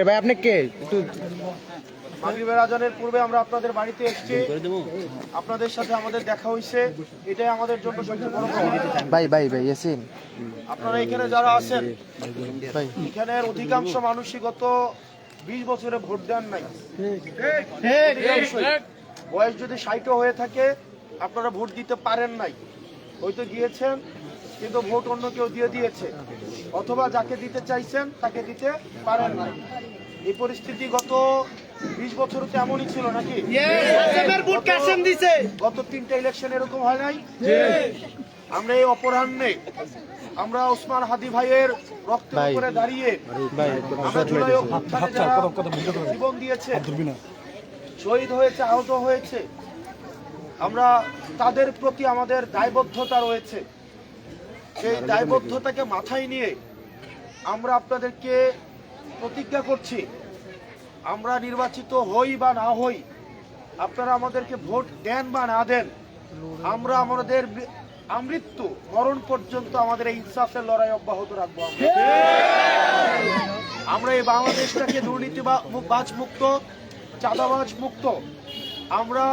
ভাই আপনি কে? একটু মাগরিবের আজানের পূর্বে আমরা আপনাদের বাড়িতে এসেছি। আপনাদের সাথে আমাদের দেখা হয়েছে এটাই আমাদের জন্য সবচেয়ে বড় ভাই ভাই ভাই ইয়াসিন। আপনারা এখানে যারা আছেন এখানের অধিকাংশ মানুষই গত বিশ বছরে ভোট দেন নাই। বয়স যদি ষাটও হয়ে থাকে আপনারা ভোট দিতে পারেন নাই। হয়তো গিয়েছেন কিন্তু ভোট অন্য কেউ দিয়ে দিয়েছে। অথবা যাকে দিতে চাইছেন তাকে দিতে পারেন না এই পরিস্থিতি গত বিশ বছর তো এমনই ছিল নাকি? গত- গত তিনটা ইলেকশন এরকম হয় নাই? আমরা এই অপরাহ্নে আমরা ওসমান হাদি ভাইয়ের ভাই। উপরে দাঁড়িয়ে জীবন দিয়েছে শহীদ হয়েছে আহত হয়েছে আমরা তাদের প্রতি আমাদের দায়বদ্ধতা রয়েছে। সেই দায়বদ্ধতাকে মাথায় নিয়ে আমরা আপনাদেরকে প্রতিজ্ঞা করছি আমরা নির্বাচিত হই বা না হই আপনারা আমাদেরকে ভোট দেন বা না দেন আমরা আমাদের বি- আমৃত্যু মরণ পর্যন্ত আমাদের এই ইনসাফের লড়াই অব্যাহত রাখব আমরা। আমরা এই বাংলাদেশটাকে দুর্নীতি বাজ মুক্ত চাঁদাবাজ মুক্ত আমরা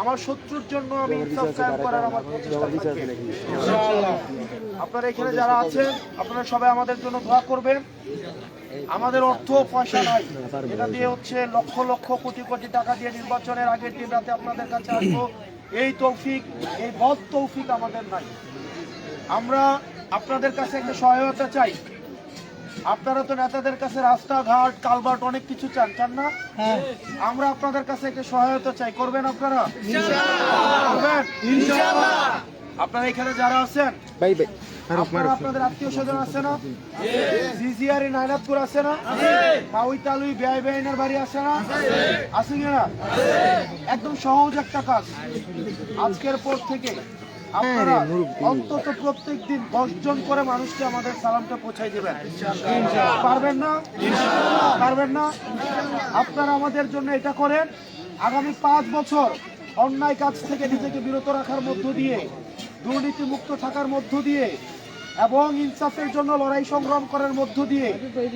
আমার শত্রুর জন্য আমি ইনসাফ কায়েম করার আমার প্রচেষ্টা থাকবে। আপনারা এখানে যারা আছেন আপনারা সবাই আমাদের জন্য দোয়া করবেন। আমাদের অর্থ পয়সা নাই। এটা দিয়ে হচ্ছে লক্ষ লক্ষ কোটি কোটি টাকা দিয়ে নির্বাচনের আগের দিন রাতে আপনাদের কাছে আসব। এই তৌফিক এই বদ তৌফিক আমাদের নাই। আমরা আপনাদের কাছে একটা সহায়তা চাই। আপনারা তো নেতাদের কাছে রাস্তাঘাট কালভার্ট অনেক কিছু চান চান না? আমরা আপনাদের কাছে একটা সহায়তা চাই। করবেন আপনারা? করবেন? আপনারা এখানে যারা আছেন ভাই ভাই আপনাদের আত্মীয় স্বজন আছে না? জিজিআর আছে না? তালুই ব্যয় বাড়ি আছে না? আছে। কি না একদম সহজ একটা কাজ। আজকের পর থেকে আপনারা অন্তত প্রত্যেক দিন দশ জন করে মানুষকে আমাদের সালামটা পৌঁছাই দেবেন। পারবেন না? পারবেন না? আপনারা আমাদের জন্য এটা করেন। আগামী পাঁচ বছর অন্যায় কাজ থেকে নিজেকে বিরত রাখার মধ্য দিয়ে দুর্নীতি মুক্ত থাকার মধ্য দিয়ে এবং ইনসাফের জন্য লড়াই সংগ্রাম করার মধ্য দিয়ে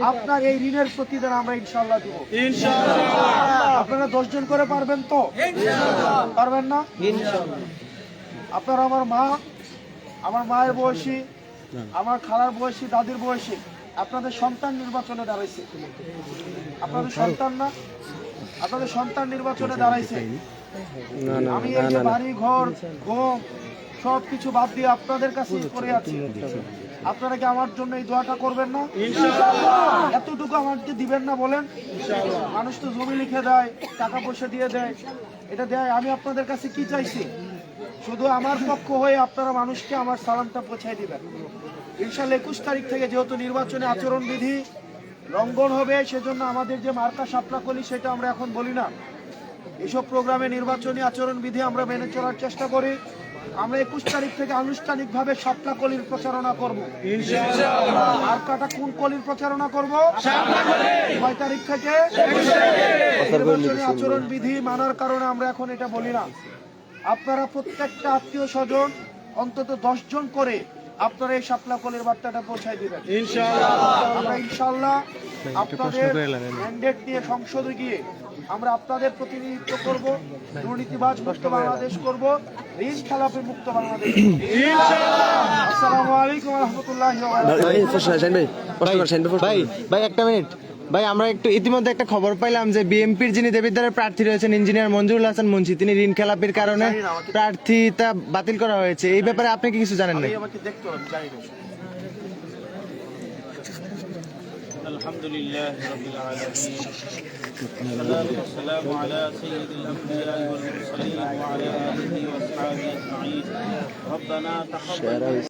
আপনার এই ঋণের প্রতিদান আমরা ইনশাল্লাহ দিব। আপনারা দশজন করে পারবেন তো? পারবেন না? আপনারা আমার মা আমার মায়ের বয়সী আমার খালার বয়সী দাদির বয়সী আপনাদের সন্তান নির্বাচনে দাঁড়াইছে। আপনাদের সন্তান না? আপনাদের সন্তান নির্বাচনে দাঁড়াইছে। আমি এই যে বাড়ি ঘর ঘুম সব কিছু বাদ দিয়ে আপনাদের কাছে করে আছি। আপনারা কি আমার জন্য এই দোয়াটা করবেন না? এতটুকু আমাকে দিবেন না বলেন? মানুষ তো জমি লিখে দেয় টাকা পয়সা দিয়ে দেয় এটা দেয়। আমি আপনাদের কাছে কি চাইছি? শুধু আমার পক্ষ হয়ে আপনারা মানুষকে আমার সালামটা পৌঁছায় দিবেন। ইনশাল্লাহ একুশ তারিখ থেকে যেহেতু নির্বাচনে আচরণবিধি লঙ্ঘন হবে সেজন্য আমাদের যে মার্কা সাপলা কলি সেটা আমরা এখন বলি না। এসব প্রোগ্রামে নির্বাচনী আচরণবিধি আমরা মেনে চলার চেষ্টা করি। আমরা একুশ তারিখ থেকে আনুষ্ঠানিকভাবে সাপলা কলির প্রচারণা করব। মার্কাটা কোন কলির প্রচারণা করব? কয় তারিখ থেকে। নির্বাচনী আচরণবিধি মানার কারণে আমরা এখন এটা বলি না। আপনারা প্রত্যেকটা আত্মীয় স্বজন অন্তত দশ জন করে আপনারা এই সাপলা কলের বার্তাটা পৌঁছায় দিবেন। আমরা ইনশাল্লাহ আপনাদের ম্যান্ডেট নিয়ে সংসদে গিয়ে আমরা আপনাদের প্রতিনিধিত্ব করব দুর্নীতিবাজ মুক্ত বাংলাদেশ করব ঋণ খেলাপি মুক্ত বাংলাদেশ আসসালামু আলাইকুম রহমতুল্লাহ ভাই ভাই একটা মিনিট। ভাই আমরা একটু ইতিমধ্যে একটা খবর পাইলাম যে বিএনপির যিনি দেবিদ্বারের প্রার্থী রয়েছেন ইঞ্জিনিয়ার মঞ্জুরুল হাসান মুন্সি তিনি ঋণ খেলাপির কারণে জানি না, আমাকে- প্রার্থীতা বাতিল করা হয়েছে এই ব্যাপারে আপনি কি কিছু জানেন না আমি আমাকে দেখতে হবে জানি না الحمد لله رب العالمين والصلاة والسلام على سيد الأنبياء والمرسلين وعلى آله وأصحابه أجمعين ربنا تقبل